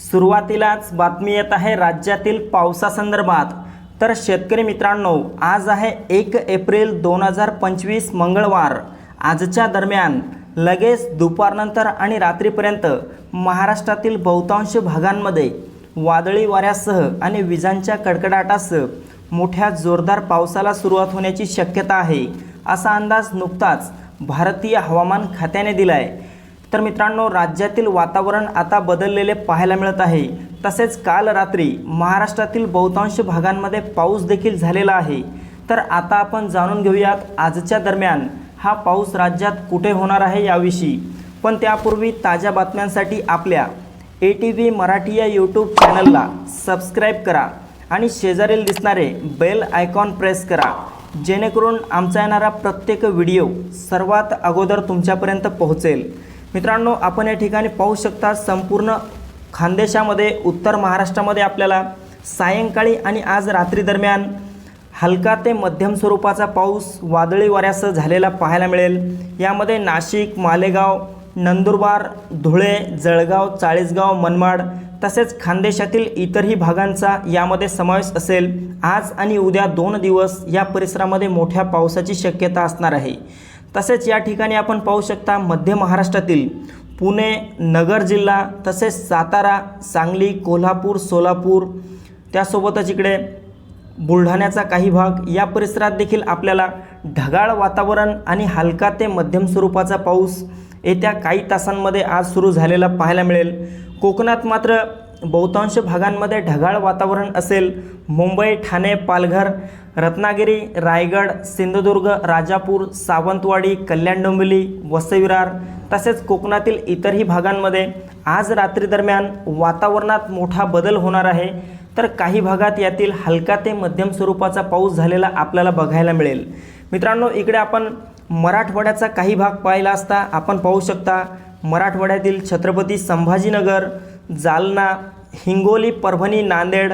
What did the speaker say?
सुरुवातीलाच बातमी येत आहे राज्यातील पावसासंदर्भात. तर शेतकरी मित्रांनो आज आहे एक एप्रिल दोन हजार पंचवीस मंगळवार. आजच्या दरम्यान लगेच दुपारनंतर आणि रात्रीपर्यंत महाराष्ट्रातील बहुतांश भागांमध्ये वादळी वाऱ्यासह आणि विजांच्या कडकडाटासह मोठ्या जोरदार पावसाला सुरुवात होण्याची शक्यता आहे असा अंदाज नुकताच भारतीय हवामान खात्याने दिला आहे तर मित्रांनो राज्यातील वातावरण आता बदललेले पाहायला मिळत आहे. तसेच काल रात्री महाराष्ट्रातील बहुतांश भागांमध्ये पाऊस देखील झालेला आहे. तर आता आपण जाणून घेऊयात आजच्या दरम्यान हा पाऊस राज्यात कुठे होणार आहे याविषयी. पण त्यापूर्वी ताज्या बातम्यांसाठी आपल्या ए टी व्ही मराठी या यूट्यूब चॅनलला सबस्क्राईब करा आणि शेजारील दिसणारे बेल आयकॉन प्रेस करा. जेणेकरून आमचा येणारा प्रत्येक व्हिडिओ सर्वात अगोदर तुमच्यापर्यंत पोहोचेल. मित्रांनो आपण या ठिकाणी पाहू शकता संपूर्ण खानदेशामध्ये उत्तर महाराष्ट्रामध्ये आपल्याला सायंकाळी आणि आज रात्री दरम्यान हलका ते मध्यम स्वरूपाचा पाऊस वादळी वाऱ्यासह झालेला पाहायला मिळेल. यामध्ये नाशिक मालेगाव नंदुरबार धुळे जळगाव चाळीसगाव मनमाड तसेच खानदेशातील इतरही भागांचा यामध्ये समावेश असेल. आज आणि उद्या दोन दिवस या परिसरामध्ये मोठ्या पावसाची शक्यता असणार आहे. तसेच या ठिकाणी आपण पाहू शकता मध्य महाराष्ट्रातील पुणे नगर जिल्हा तसेच सातारा सांगली कोल्हापूर सोलापूर त्यासोबतच इकडे बुलढाण्याचा काही भाग या परिसरात देखील आपल्याला ढगाळ वातावरण आणि हलका ते मध्यम स्वरूपाचा पाऊस येत्या काही तासांमध्ये आज सुरू झालेला पाहायला मिळेल. कोकणात मात्र बहुतांश भागांमध्ये ढगाळ वातावरण असेल. मुंबई ठाणे पालघर रत्नागिरी रायगड सिंधुदुर्ग राजापूर सावंतवाडी कल्याण डोंबिवली वसईविरार तसेच कोकणातील इतरही भागांमध्ये आज रात्री दरम्यान वातावरणात मोठा बदल होणार आहे. तर काही भागात यातील हलका ते मध्यम स्वरूपाचा पाऊस झालेला आपल्याला बघायला मिळेल. मित्रांनो इकडे आपण मराठवाड्याचा काही भाग पाहिला असता आपण पाहू शकता. मराठवाड्यातील छत्रपती संभाजीनगर जालना हिंगोली परभणी नांदेड